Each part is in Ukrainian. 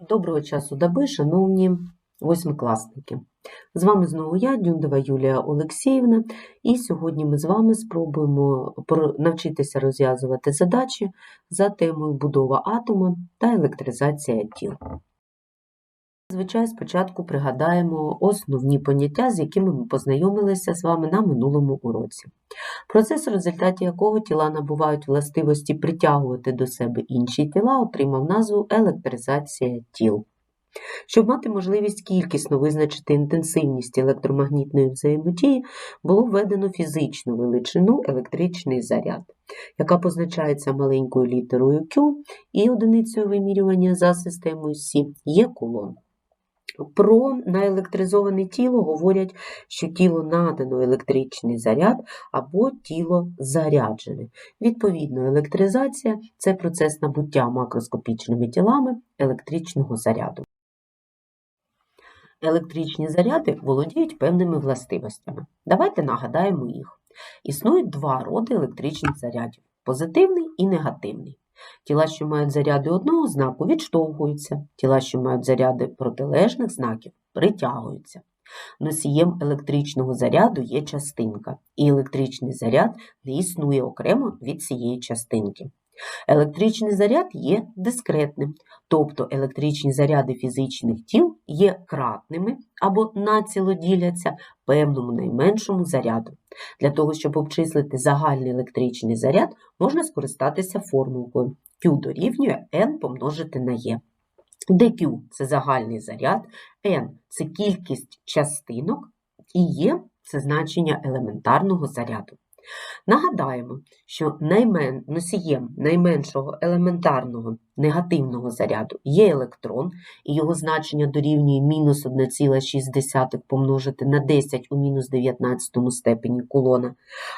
Доброго часу доби, шановні восьмикласники. З вами знову я, Дюндова Юлія Олексіївна, і сьогодні ми з вами спробуємо навчитися розв'язувати задачі за темою будова атома та електризація тіл. Звичайно, спочатку пригадаємо основні поняття, з якими ми познайомилися з вами на минулому уроці. Процес, в результаті якого тіла набувають властивості притягувати до себе інші тіла, отримав назву електризація тіл. Щоб мати можливість кількісно визначити інтенсивність електромагнітної взаємодії, було введено фізичну величину електричний заряд, яка позначається маленькою літерою Q і одиницею вимірювання за системою Сі є кулон. Про наелектризоване тіло говорять, що тіло надано електричний заряд або тіло заряджене. Відповідно, електризація це процес набуття макроскопічними тілами електричного заряду. Електричні заряди володіють певними властивостями. Давайте нагадаємо їх. Існують два роди електричних зарядів позитивний і негативний. Тіла, що мають заряди одного знаку, відштовхуються, тіла, що мають заряди протилежних знаків, притягуються. Носієм електричного заряду є частинка, і електричний заряд не існує окремо від цієї частинки. Електричний заряд є дискретним, тобто електричні заряди фізичних тіл є кратними або націло діляться певному найменшому заряду. Для того, щоб обчислити загальний електричний заряд, можна скористатися формулкою Q дорівнює N помножити на E. Де Q – це загальний заряд, N – це кількість частинок, і E – це значення елементарного заряду. Нагадаємо, що наймен... носієм найменшого елементарного негативного заряду є електрон, і його значення дорівнює мінус 1,6 помножити на 10 у мінус 19 степені кулона,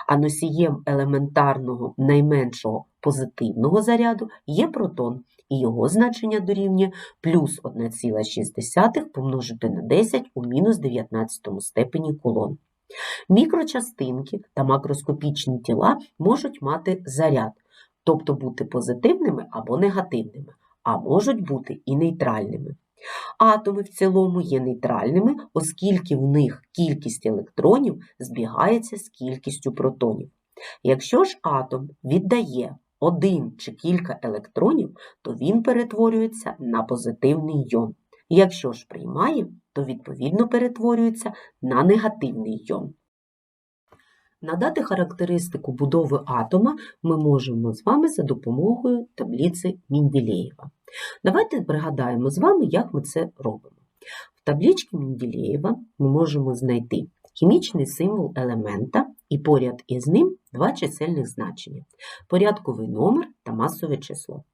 а носієм елементарного найменшого позитивного заряду є протон, і його значення дорівнює плюс 1,6 помножити на 10 у мінус 19 степені кулон. Мікрочастинки та макроскопічні тіла можуть мати заряд, тобто бути позитивними або негативними, а можуть бути і нейтральними. Атоми в цілому є нейтральними, оскільки в них кількість електронів збігається з кількістю протонів. Якщо ж атом віддає один чи кілька електронів, то він перетворюється на позитивний йон. Якщо ж приймає, то відповідно перетворюється на негативний йон. Надати характеристику будови атома ми можемо з вами за допомогою таблиці Мінділеєва. Давайте пригадаємо з вами, як ми це робимо. В табличці Мінділеєва ми можемо знайти хімічний символ елемента і поряд із ним два чисельних значення – порядковий номер та масове число.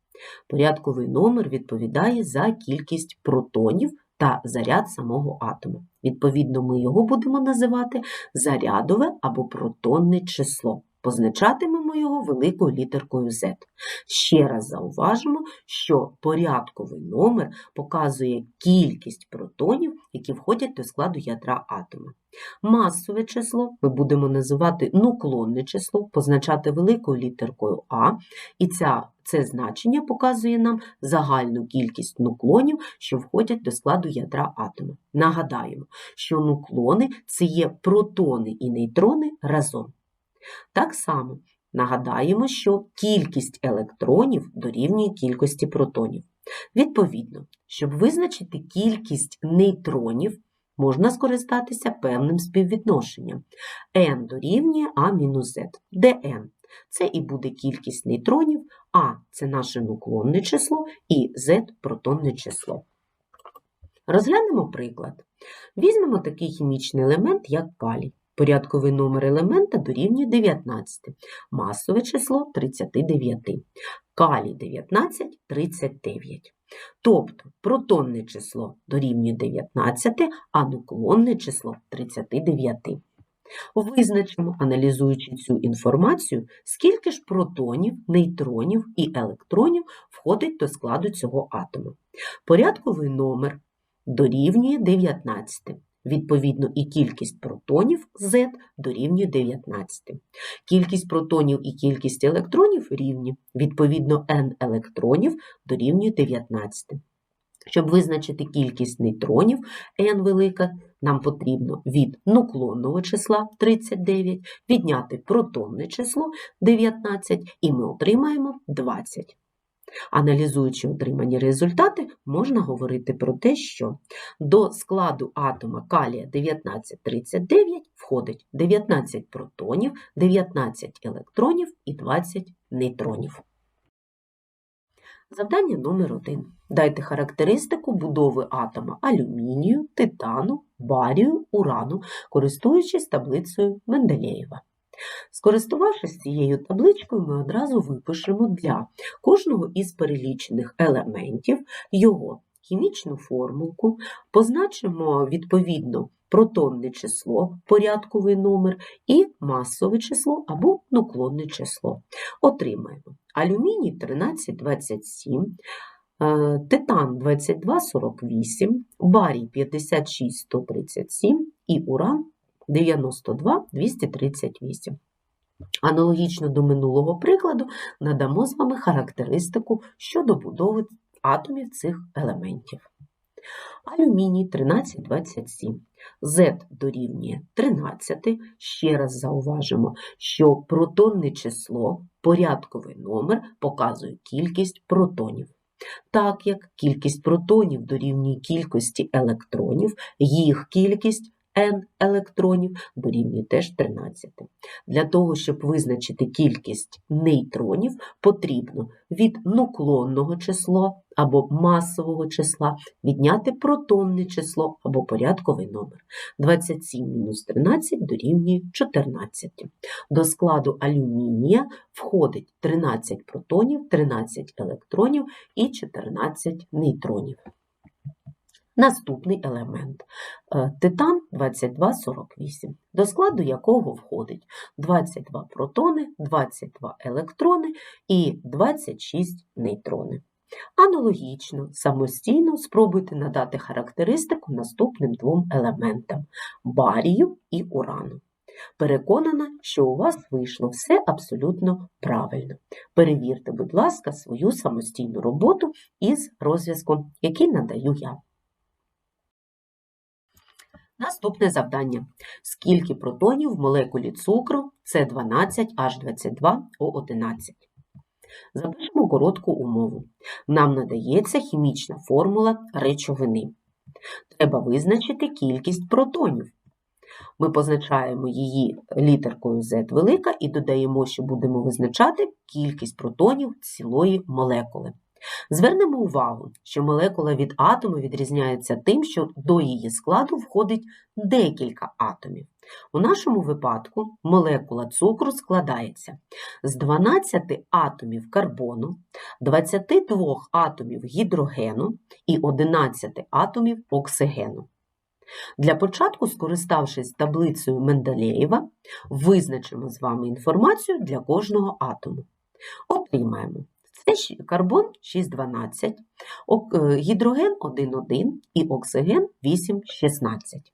Порядковий номер відповідає за кількість протонів та заряд самого атому. Відповідно, ми його будемо називати зарядове або протонне число. Позначатимемо його великою літеркою Z. Ще раз зауважимо, що порядковий номер показує кількість протонів, які входять до складу ядра атома. Масове число ми будемо називати нуклонне число, позначати великою літеркою А, і ця, це значення показує нам загальну кількість нуклонів, що входять до складу ядра атома. Нагадаємо, що нуклони це є протони і нейтрони разом. Так само нагадаємо, що кількість електронів дорівнює кількості протонів. Відповідно, щоб визначити кількість нейтронів, можна скористатися певним співвідношенням. n дорівнює А мінус Z, де n – це і буде кількість нейтронів, А – це наше нуклонне число і Z – протонне число. Розглянемо приклад. Візьмемо такий хімічний елемент, як калій. Порядковий номер елемента дорівнює 19, масове число 39. Калій 19 – 39. Тобто протонне число дорівнює 19, а нуклонне число 39. Визначимо, аналізуючи цю інформацію, скільки ж протонів, нейтронів і електронів входить до складу цього атому. Порядковий номер дорівнює 19. Відповідно, і кількість протонів Z дорівнює 19. Кількість протонів і кількість електронів рівні. Відповідно, n електронів дорівнює 19. Щоб визначити кількість нейтронів n велика, нам потрібно від нуклонного числа 39 відняти протонне число 19, і ми отримаємо 20. Аналізуючи отримані результати, можна говорити про те, що до складу атома калія 1939 входить 19 протонів, 19 електронів і 20 нейтронів. Завдання номер 1. Дайте характеристику будови атома алюмінію, титану, барію, урану, користуючись таблицею Менделєєва. Скористувавшись цією табличкою, ми одразу випишемо для кожного із перелічених елементів його хімічну формулку, позначимо відповідно протонне число, порядковий номер і масове число або нуклонне число. Отримаємо алюміній 1327, е, титан 2248, барій 56137 і уран 92-238. Аналогічно до минулого прикладу надамо з вами характеристику щодо будови атомів цих елементів. Алюміній 1327. Z дорівнює 13. Ще раз зауважимо, що протонне число, порядковий номер показує кількість протонів. Так як кількість протонів дорівнює кількості електронів, їх кількість n електронів дорівнює теж 13. Для того, щоб визначити кількість нейтронів, потрібно від нуклонного числа або масового числа відняти протонне число або порядковий номер. 27 мінус 13 дорівнює 14. До складу алюмінія входить 13 протонів, 13 електронів і 14 нейтронів. Наступний елемент е, титан 2248, до складу якого входить 22 протони, 22 електрони і 26 нейтрони. Аналогічно, самостійно спробуйте надати характеристику наступним двом елементам барію і урану. Переконана, що у вас вийшло все абсолютно правильно. Перевірте, будь ласка, свою самостійну роботу із розв'язком, який надаю я. Наступне завдання. Скільки протонів в молекулі цукру С12H22O11? Запишемо коротку умову. Нам надається хімічна формула речовини. Треба визначити кількість протонів. Ми позначаємо її літеркою Z велика і додаємо, що будемо визначати кількість протонів цілої молекули. Звернемо увагу, що молекула від атому відрізняється тим, що до її складу входить декілька атомів. У нашому випадку молекула цукру складається з 12 атомів карбону, 22 атомів гідрогену і 11 атомів оксигену. Для початку, скориставшись таблицею Менделєєва, визначимо з вами інформацію для кожного атому. Отримаємо це карбон 6,12, е, гідроген 1,1 і оксиген 8,16.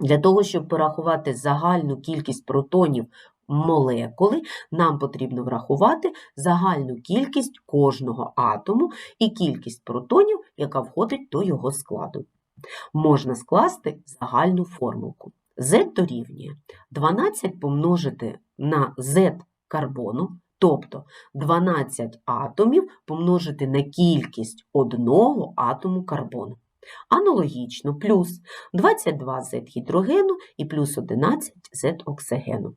Для того, щоб порахувати загальну кількість протонів молекули, нам потрібно врахувати загальну кількість кожного атому і кількість протонів, яка входить до його складу. Можна скласти загальну формулку. Z дорівнює 12 помножити на Z карбону Тобто 12 атомів помножити на кількість одного атому карбону. Аналогічно, плюс 22 z гідрогену і плюс 11 z оксигену.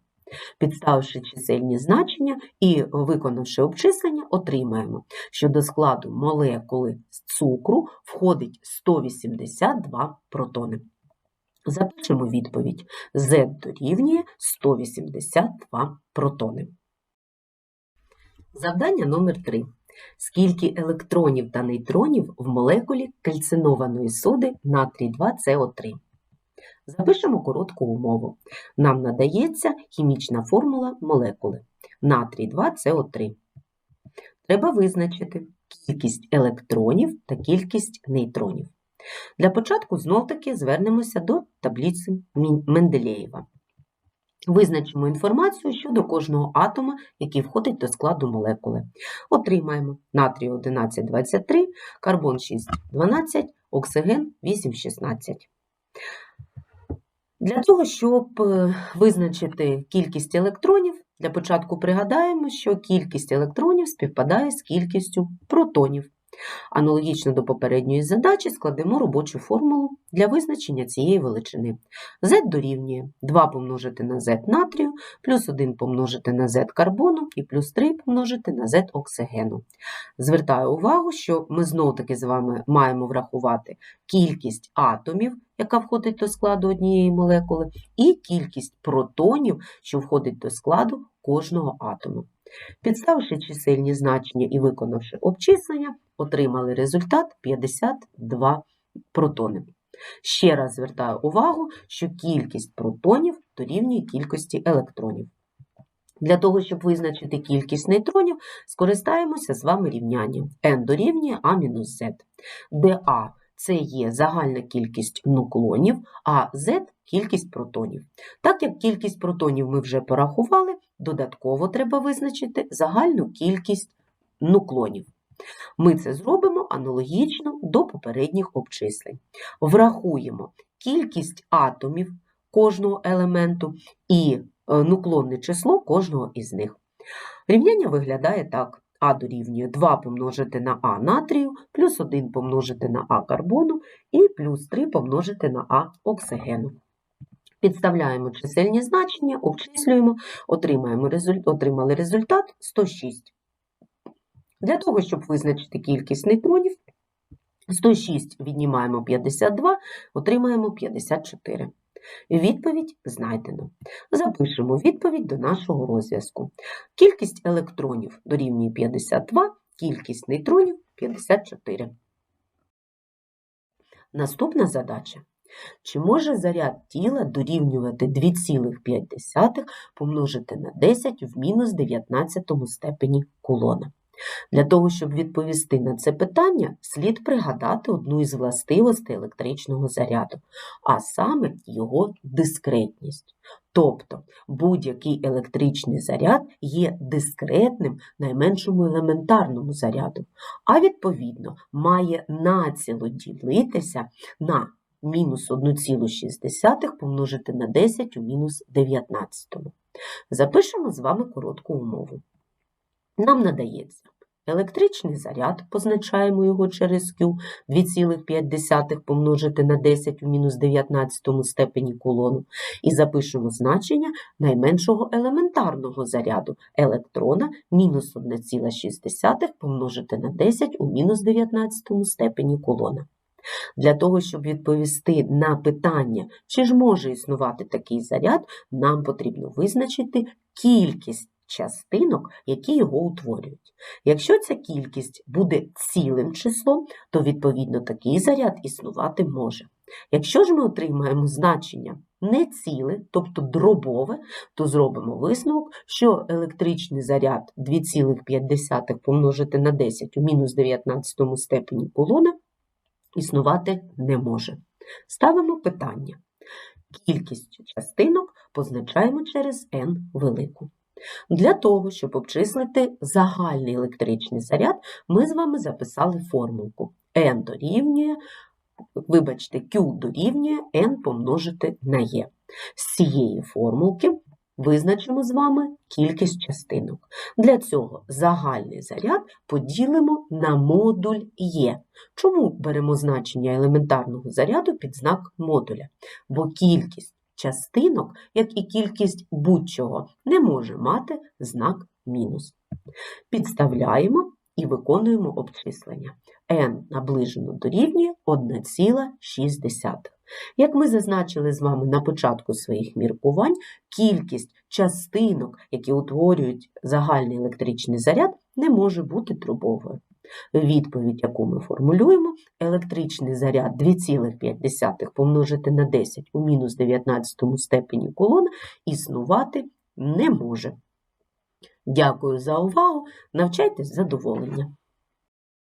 Підставивши чисельні значення і виконавши обчислення, отримаємо, що до складу молекули з цукру входить 182 протони. Запишемо відповідь: Z дорівнює 182 протони. Завдання номер 3 Скільки електронів та нейтронів в молекулі кальцинованої соди натрій 2СО3? Запишемо коротку умову. Нам надається хімічна формула молекули натрій 2СО3. Треба визначити кількість електронів та кількість нейтронів. Для початку знов-таки звернемося до таблиці Менделєєва. Визначимо інформацію щодо кожного атома, який входить до складу молекули. Отримаємо натрій 1123, карбон 612, оксиген 816. Для того, щоб е, визначити кількість електронів, для початку пригадаємо, що кількість електронів співпадає з кількістю протонів. Аналогічно до попередньої задачі складемо робочу формулу для визначення цієї величини. Z дорівнює 2 помножити на Z натрію, плюс 1 помножити на Z карбону і плюс 3 помножити на Z оксигену. Звертаю увагу, що ми знов-таки з вами маємо врахувати кількість атомів, яка входить до складу однієї молекули, і кількість протонів, що входить до складу кожного атому. Підставивши чисельні значення і виконавши обчислення, отримали результат 52 протони. Ще раз звертаю увагу, що кількість протонів дорівнює кількості електронів. Для того, щоб визначити кількість нейтронів, скористаємося з вами рівнянням n дорівнює a мінус z, де a – це є загальна кількість нуклонів, а z – кількість протонів. Так як кількість протонів ми вже порахували, додатково треба визначити загальну кількість нуклонів. Ми це зробимо аналогічно до попередніх обчислень. Врахуємо кількість атомів кожного елементу і е, нуклонне число кожного із них. Рівняння виглядає так. А дорівнює 2 помножити на А натрію, плюс 1 помножити на А карбону і плюс 3 помножити на А оксигену. Підставляємо чисельні значення, обчислюємо, отримали результат 106. Для того, щоб визначити кількість нейтронів, 106 віднімаємо 52, отримаємо 54. Відповідь знайдено. Запишемо відповідь до нашого розв'язку. Кількість електронів дорівнює 52, кількість нейтронів 54. Наступна задача. Чи може заряд тіла дорівнювати 2,5 помножити на 10 в мінус 19 степені кулона? Для того, щоб відповісти на це питання, слід пригадати одну із властивостей електричного заряду, а саме його дискретність. Тобто будь-який електричний заряд є дискретним найменшому елементарному заряду, а відповідно має націло ділитися на мінус 1,6 помножити на 10 у мінус 19. Запишемо з вами коротку умову. Нам надається електричний заряд, позначаємо його через Q, 2,5 помножити на 10 у мінус 19 степені кулону, і запишемо значення найменшого елементарного заряду електрона мінус 1,6 помножити на 10 у мінус 19 степені кулона. Для того, щоб відповісти на питання, чи ж може існувати такий заряд, нам потрібно визначити кількість частинок, які його утворюють. Якщо ця кількість буде цілим числом, то, відповідно, такий заряд існувати може. Якщо ж ми отримаємо значення не ціле, тобто дробове, то зробимо висновок, що електричний заряд 2,5 помножити на 10 у мінус 19 степені колона існувати не може. Ставимо питання. Кількість частинок позначаємо через n велику. Для того, щоб обчислити загальний електричний заряд, ми з вами записали формулку n дорівнює, вибачте, Q дорівнює n помножити на E. З цієї формулки Визначимо з вами кількість частинок. Для цього загальний заряд поділимо на модуль Е. Чому беремо значення елементарного заряду під знак модуля? Бо кількість частинок, як і кількість будь-чого, не може мати знак мінус. Підставляємо і виконуємо обчислення. n наближено дорівнює 1,6. Як ми зазначили з вами на початку своїх міркувань, кількість частинок, які утворюють загальний електричний заряд, не може бути дробовою. Відповідь, яку ми формулюємо, електричний заряд 2,5 помножити на 10 у мінус 19 степені колона існувати не може. Дякую за увагу. Навчайтесь задоволення.